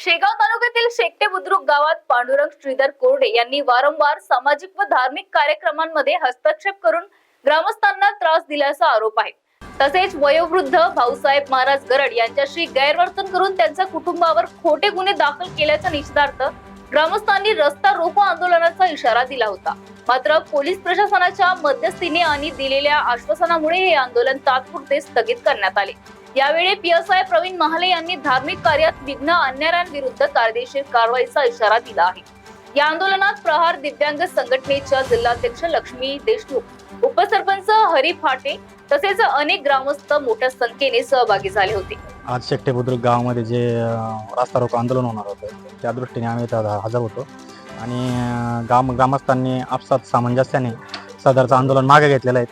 शेगाव तालुक्यातील शेकटे बुद्रुक गावात पांडुरंग श्रीधर कोरडे यांनी वारंवार सामाजिक व धार्मिक कार्यक्रमांमध्ये हस्तक्षेप करून ग्रामस्थांना त्रास दिल्याचा आरोप आहे. तसेच वयोवृद्ध भाऊसाहेब महाराज गरड यांच्याशी गैरवर्तन करून त्यांच्या कुटुंबावर खोटे गुन्हे दाखल केल्याचा निषेधार्थ ग्रामस्थांनी रस्ता रोको आंदोलनाचा इशारा दिला होता. मात्र पोलीस प्रशासनाच्या मध्यस्थीने आणि दिलेल्या आश्वासनामुळे हे आंदोलन तात्पुरते स्थगित करण्यात आले. यावेळी पीएसआय प्रवीण महाले यांनी धार्मिक कार्यात विघ्न आणणाऱ्यांविरुद्ध कायदेशीर कारवाईचा इशारा दिला आहे. या आंदोलनात प्रहार दिव्यांग संघटनेच्या जिल्हाध्यक्ष लक्ष्मी देशमुख उपसरपंच हरी फाटे तसेच अनेक ग्रामस्थ मोठ्या संख्येने सहभागी झाले होते. आज शेकटे बुद्रुक गावामध्ये जे रास्ता रोको आंदोलन होणार होतं त्या दृष्टीने आम्ही हजर होतो. आणि ग्राम ग्रामस्थांनी आपसात सामंजस्याने सदरचं आंदोलन मागे घेतलेलं आहे.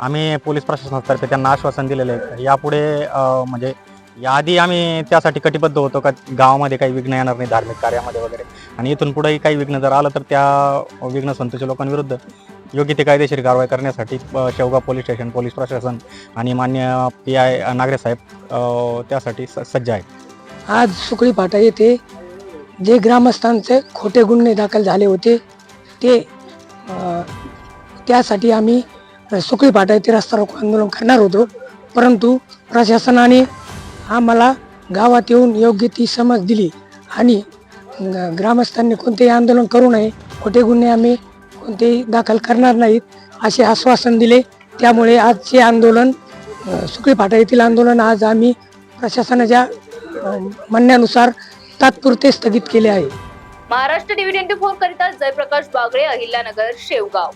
आम्ही पोलीस प्रशासनातर्फे त्यांना आश्वासन दिलेलं आहे. यापुढे म्हणजे याआधी आम्ही त्यासाठी कटिबद्ध होतो का? गावामध्ये काही विघ्न येणार नाही धार्मिक कार्यामध्ये वगैरे. आणि इथून पुढेही काही विघ्न जर आलं तर त्या विघ्न संतोषी लोकांविरुद्ध योग्य ते कायदेशीर कारवाई करण्यासाठी शेवगाव पोलीस स्टेशन पोलीस प्रशासन आणि मान्य पी आय नागरे साहेब त्यासाठी स- सज्ज आहे आज सुकळी फाटा येथे जे ग्रामस्थांचे खोटे गुन्हे दाखल झाले होते ते त्यासाठी आम्ही सुकळी फाटा येथे रस्ता रोको आंदोलन करणार होतो. परंतु प्रशासनाने आम्हाला गावात येऊन योग्य ती समज दिली. आणि ग्रामस्थांनी कोणतेही आंदोलन करू नये खोटे गुन्हे आम्ही कोणतेही दाखल करणार नाहीत असे आश्वासन दिले. त्यामुळे आजचे आंदोलन सुकळी फाटा येथील आंदोलन आज आम्ही प्रशासनाच्या म्हणण्यानुसार तात्पुरते स्थगित केले आहे. महाराष्ट्र टीव्ही ट्वेंटी फोर करिता जयप्रकाश बागळे अहिल्यानगर शेवगाव.